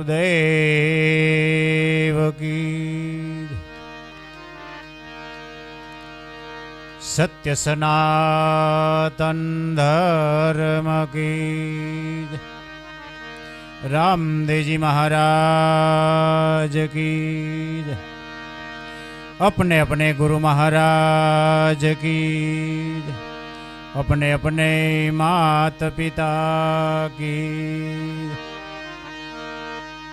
ગુરુદેવ કી સત્ય સનાતન ધર્મ કી રામદેવજી મહારાજ કી अपने अपने गुरु महाराज की अपने अपने मात पिता की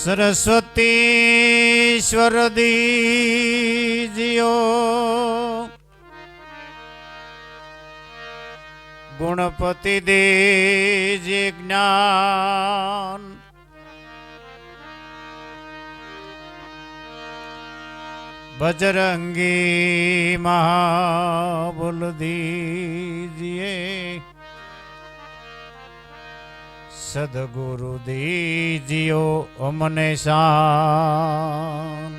સરસ્વતીશ્વર દીજીઓ ગુણપતિ દેજે જ્ઞાન. બજરંગી મહાબુલ દીજીએ સદગુરુ દીજીઓ અમને શાન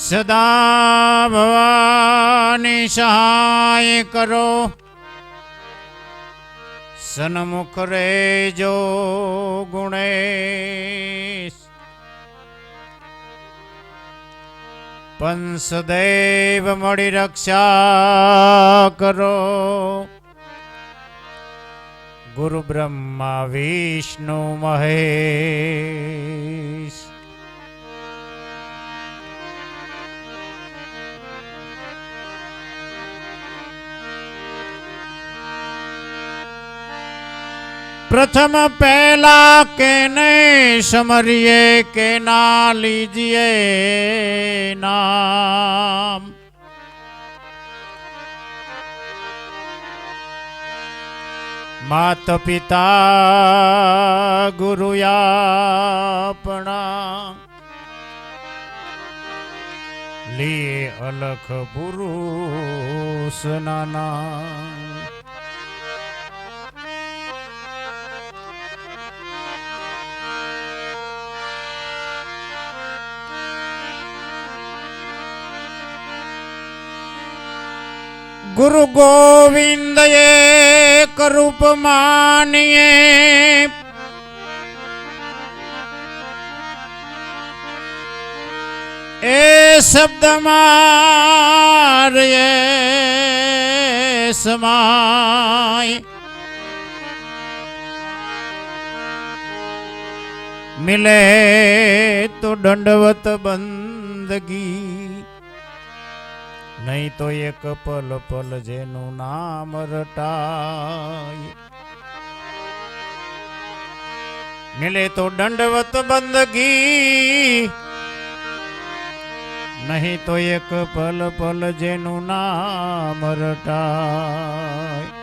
સદા ભવાની સહાય કરો સન્મુખ રેજો ગુણેશ પંસદેવ મળી રક્ષા કરો. ગુરુ બ્રહ્મા વિષ્ણુ મહેશ. પ્રથમ પહેલા કેને સમરીએ કે ના લીજીએ નામ? માત પિતા ગુરુ આપણા લે અલખ પુરુષ નાના ગુરુ ગોવિંદ એક રૂપ માનીએ. એ શબ્દ મારે સમાય મિલે તો દંડવત બંદગી. નહીં તો એક પલ પલ જેનું નામ રટાય. મિલે તો દંડવત બંદગી. નહીં તો એક પલ પલ જેનું નામ રટાય.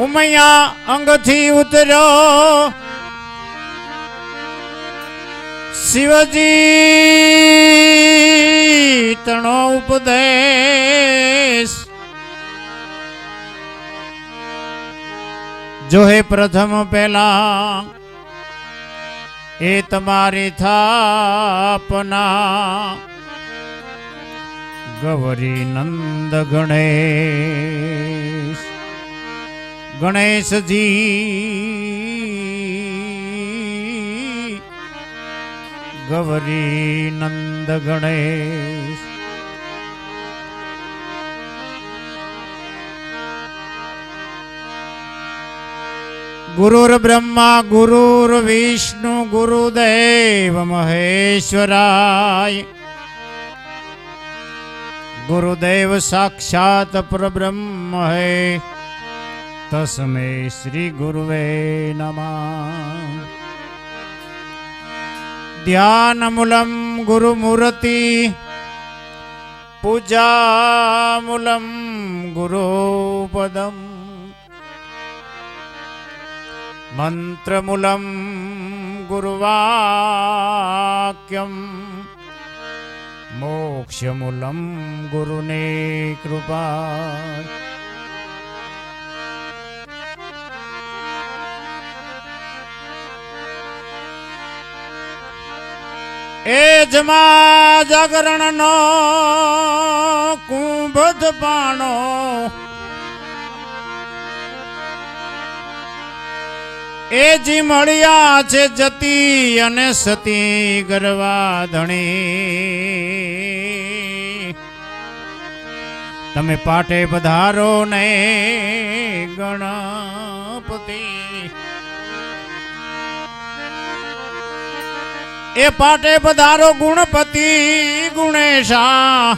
ઉમૈયા અંગથી ઉતર્યો. શિવજી તણો ઉપદેશ. જો હે પ્રથમ પહેલા, એ તમારી થાપના. ગૌરી નંદ ગણેશ. ગણેશજી. ગૌરી નંદ ગણેશ. ગુરુર બ્રહ્મા ગુરુર વિષ્ણુ ગુરુદેવ મહેશ્વરાય. ગુરુદેવ સાક્ષાત પરબ્રહ્મ હૈ. तस्मै श्रीगुरुवे नमः। ध्यानमूलं गुरुमूर्ति पूजामूलं गुरोपदम् मन्त्रमूलं गुरुवाक्यम् मोक्षमूलं गुरुने कृपा। એ જમા જાગરણનો કુંભદ પાણો. એ જી મળ્યા છે જતી અને સતી ગરવા ધણી. તમે પાટે પધારો ને ગણપતિ. એ પાટે પધારો ગુણપતિ ગુણેશા.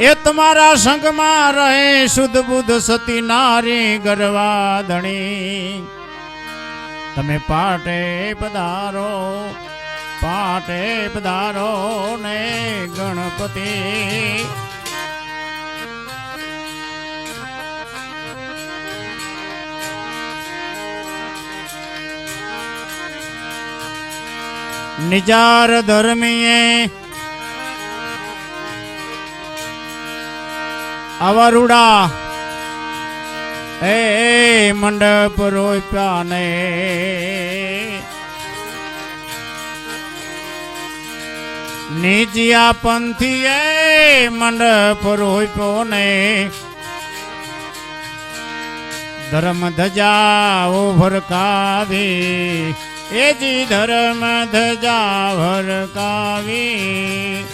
એ તમારા સંગમાં રહે શુદ્ધ બુદ્ધ સતી નારી ગરવા ધણી તમે પાટે પધારો પાટે પધારો ને ગણપતિ. નિજાર ધર્મીએ અવરુડા એ મંડપ રોપ્યા ને નીચિયા એ મંડપ રોપ્યો ને ધર્મ ધજાઓ ભરકાવી એ જી ધર્મ ધજા ભરકાવી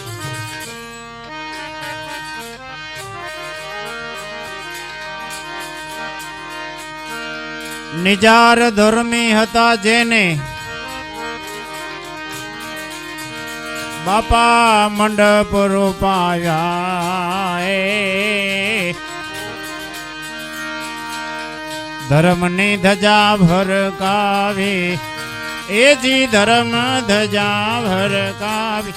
નિજાર ધર્મી હતા જેને બાપા મંડપ રોપાયા ધર્મની ધજા ભરકાવી એ જી ધર્મ ધજા ભરકાવી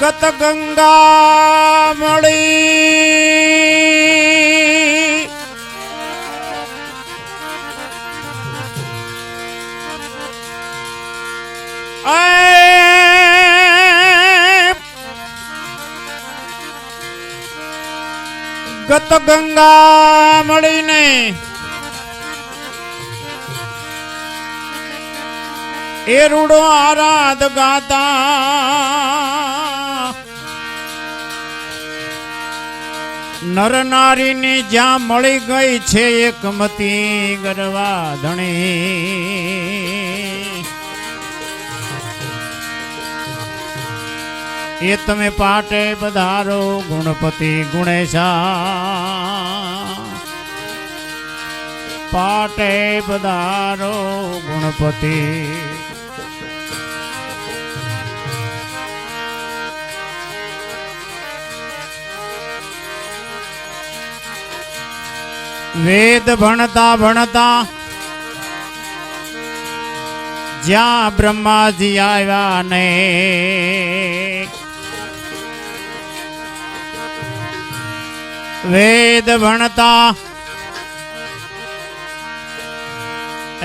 ગત ગંગા મળી. ગત ગંગા મળીને એ રૂડો આરાધ ગાતા. નર નારીની જ્યાં મળી ગઈ છે એકમતી ગરવા ધણી. એ તમે પાટે પધારો ગુણપતિ ગુણેશા. પાટે પધારો ગુણપતિ. વેદ ભણતા ભણતા જ્યાં બ્રહ્માજી આવ્યા ને વેદ ભણતા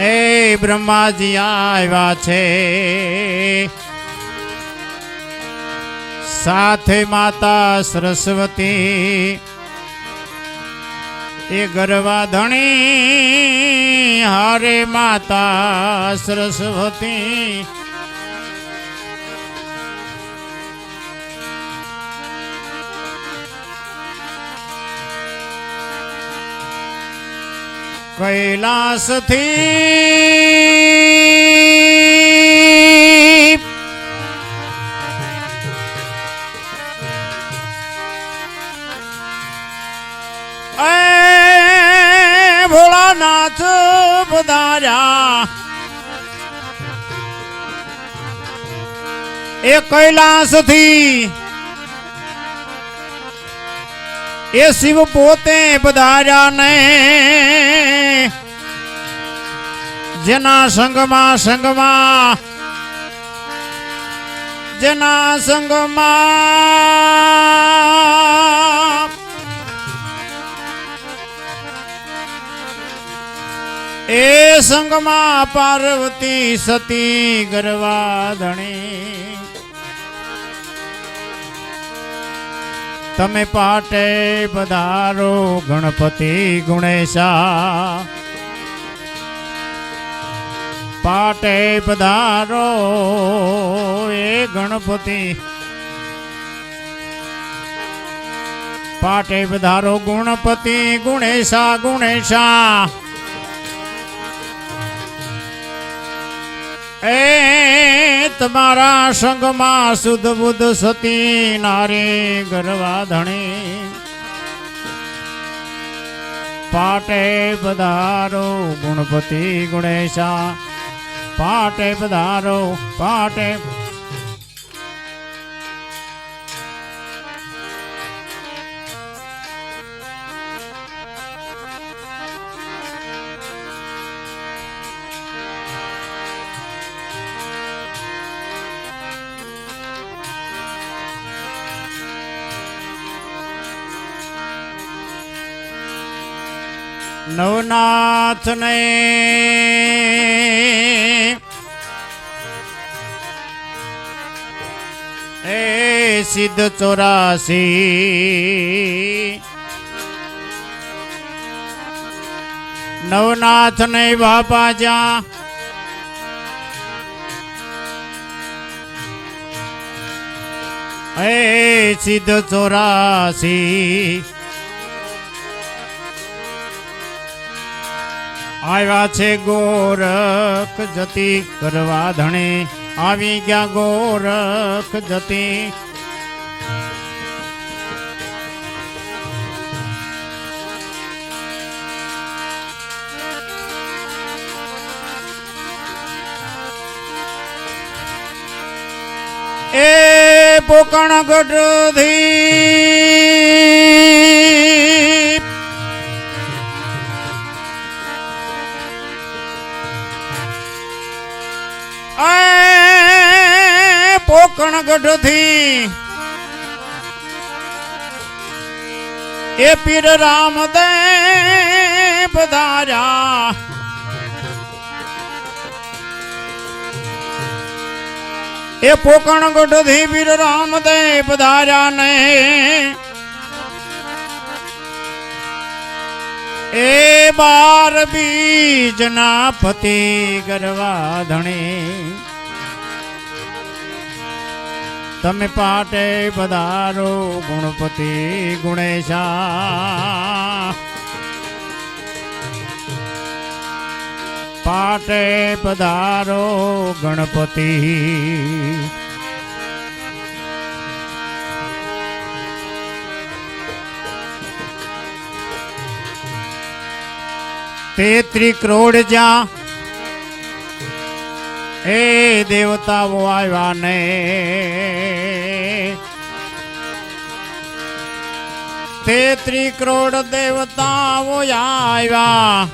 એ બ્રહ્માજી આવ્યા છે. સાથે માતા સરસ્વતી. એ ગરવા ધણી. હારે માતા સરસ્વતી. કૈલાસથી એ નાથ પધાર્યા એ કૈલાસથી એ શિવ પોતે પધાર્યા ને જેના સંગમાં સંગમાં, જેના સંગમાં, એ સંગમાં પાર્વતી સતી ગરવાધણી. તમે પાટે પધારો ગણપતિ ગુણેશા. પાટે પધારો એ ગણપતિ. પાટે પધારો ગુણપતિ, ગુણેશા ગુણેશા. એ તમારા સંગમાં શુદ્ધ બુદ્ધ સતી નારી ગર્વાધણી પાટે પધારો ગુણપતિ, ગુણેશા. પાટે પધારો પાટે નવનાથ સિદ્ધ ચોરાસી. નવનાથ ને બાપા જ્યાં એ સિદ્ધ ચોરાસી. આવ્યા છે ગોરખ જતી કરવા ધણે. આવી ગયા ગોરખ જતી એ પોકણ ગઢથી એ પોકણ ગઢથી એ પીર રામદેવ પધાર્યા. એ પોકણ ગઢથી પીર રામદેવ પધાર્યા ને એ બાર બીજના પતિ ગરવા ધણી. તમે પાટે પધારો ગુણપતિ ગુણેશા. પાટે પધારો ગણપતિ. તેત્રી કરોડ જ્યાં એ દેવતાઓ આવ્યા ને. તેત્રી કરોડ દેવતાઓ આવ્યા.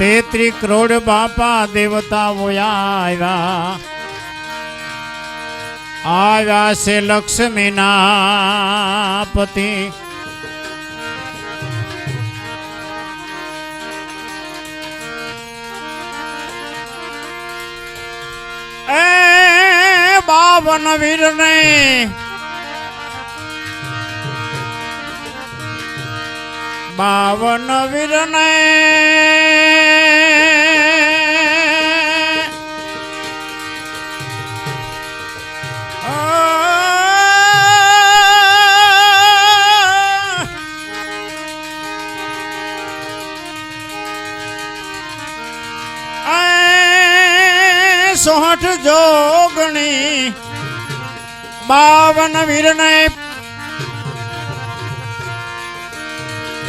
તેત્રી કરોડ બાપા દેવતાઓ આવ્યા આવ્યા છે લક્ષ્મીના પતિ. એ વીર વીરને બાવન વીરને.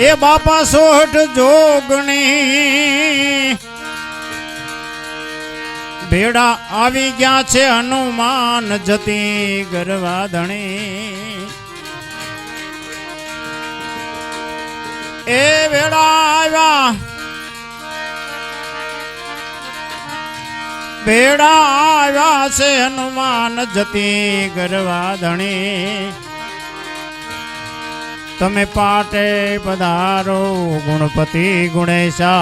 એ બાપા સોઠ જોગણી. ભેડા આવી ગયા છે હનુમાન જતી ગરવાધણી. એ ભેડા આવ્યા. ભેડા આવ્યા છે હનુમાન જતી ગરવાધણી. તમે પાટે પધારો, ગુણપતિ ગુણેશા.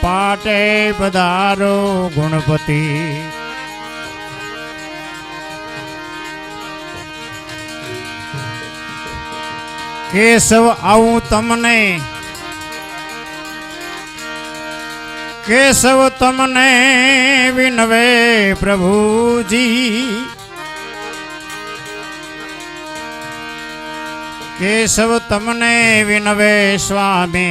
પાટે પધારો, ગુણપતિ. કેશવ, આવું તમને. કેશવ તમને વિનવે પ્રભુજી. કેશવ તમને વિનવે સ્વામી.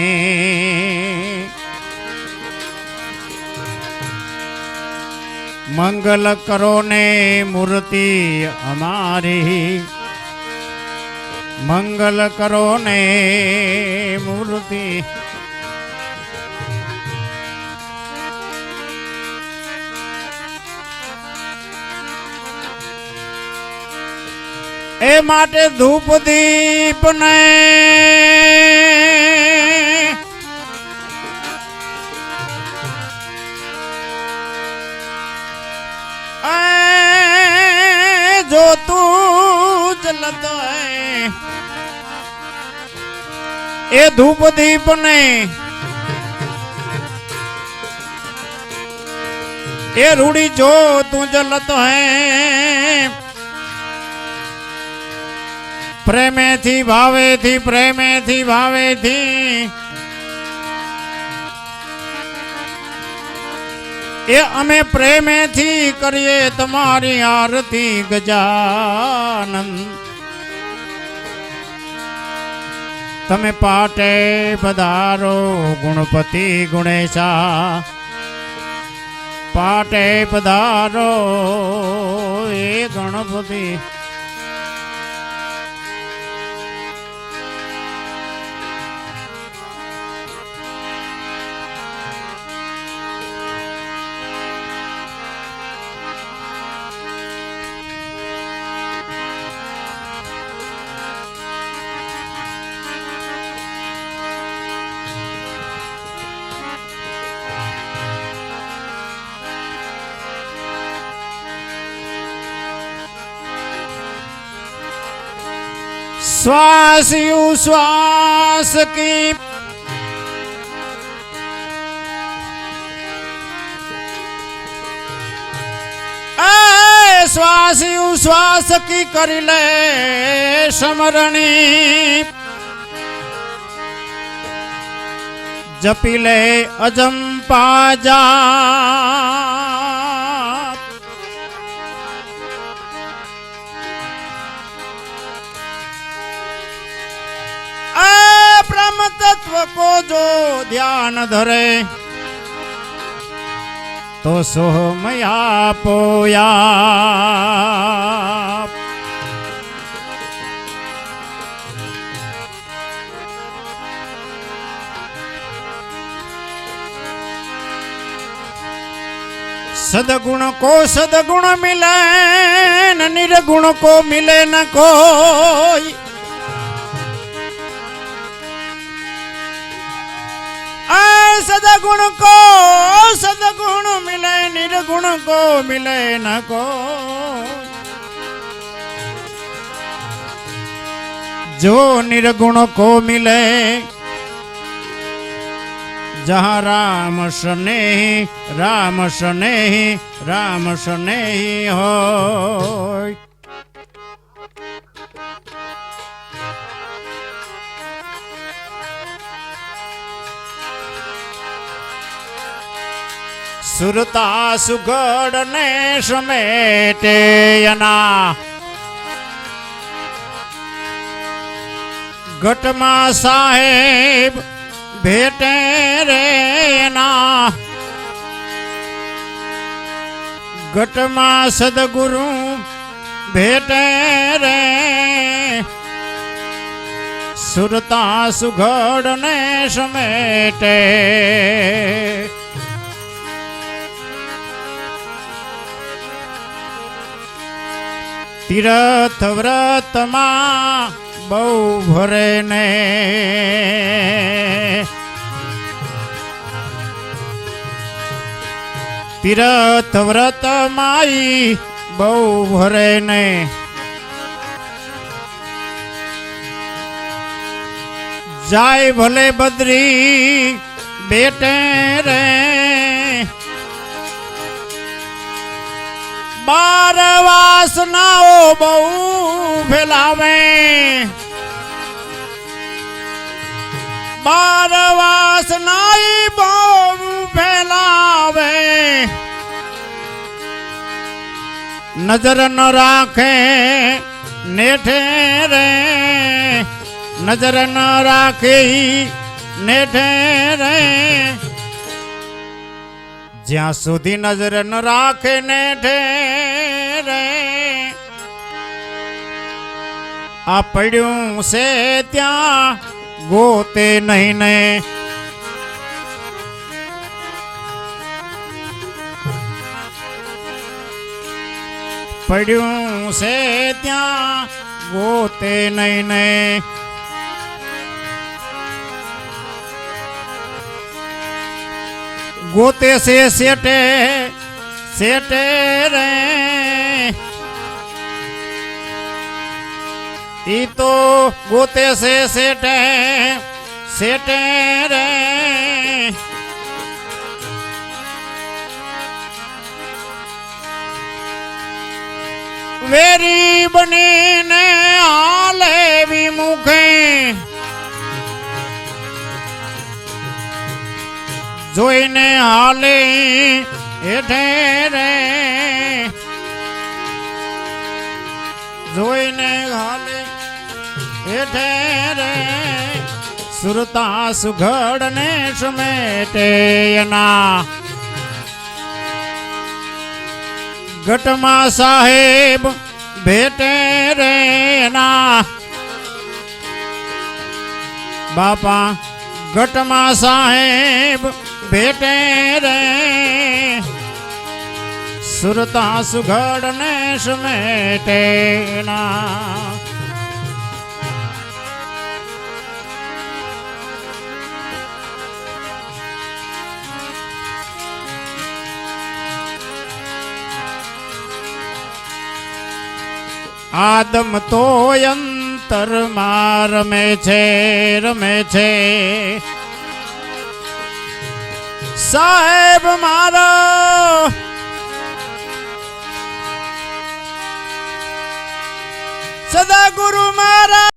મંગલ કરો ને મૂર્તિ અમારી. મંગલ કરો ને મૂર્તિ એ માટે ધૂપ દીપ ને એ જો તું જલત હૈ, એ ધૂપ દીપ ને એ રૂડી જો તું જલત હૈ પ્રેમેથી ભાવેથી પ્રેમેથી ભાવેથી. એ અમે પ્રેમેથી કરીએ તમારી આરતી ગજાનંદ. તમે પાટે પધારો, ગુણપતિ ગુણેશા. પાટે પધારો, એ ગણપતિ. શ્વાસ યુ શ્વાસ કી. શ્વાસ યુ શ્વાસ કી કરી લે સમરણી. જપી લે અજંપાજા ब्रह्म तत्व को जो ध्यान धरे तो सोमया पोया सदगुण को सदगुण मिले न निर्गुण को मिले न कोई आय सदगुण को सदगुण मिले निर्गुण को मिले न को जो निर्गुण को मिले जहाँ राम स्नेही राम स्नेही राम स्नेही हो સુરતા સુગડ ને સમેટે યના ઘટમાં સાહેબ ભેટે રે એના. ઘટમાં સદગુરુ ભેટે રે. સુરતા સુઘડ ને સમેટે તીરથ વ્રતમાં બહુ ભરે ને. તીરથ વ્રત માઈ બહુ ભરે ને. જાય ભલે બદ્રી બેટે રે. બાર વાસનાઓ બહુ ફેલાવે. બાર વાસનાઈ બહુ ફેલાવે. નજર ન રાખે નેઠે રે. નજર ન રાખે નેઠે રે. જ્યાં સુધી નજર ન રાખે ને રે આ પડ્યું છે ત્યાં ગોતે નહીં ને. પડ્યું છે ત્યાં ગોતે નહીં ને ગોતે છે સેટે સેટે રે ઈ તો ગોતે છે સેટે સેટે રે વેરી બનીને હાલે વિમુખે જોઈને હાલે હેઠે રે જોઈને હાલે હેઠે રે સુરતા સુઘડ ને સમેટે એના. ગટમાં સાહેબ ભેટે રે ના બાપા ગટમાં સાહેબ ભેટે રે. સુરતા સુઘડ ને સમેટે ના. આદમ તો અંતરમાં રમે છે રમે છે. સાહેબ મારો સદા ગુરુ મારા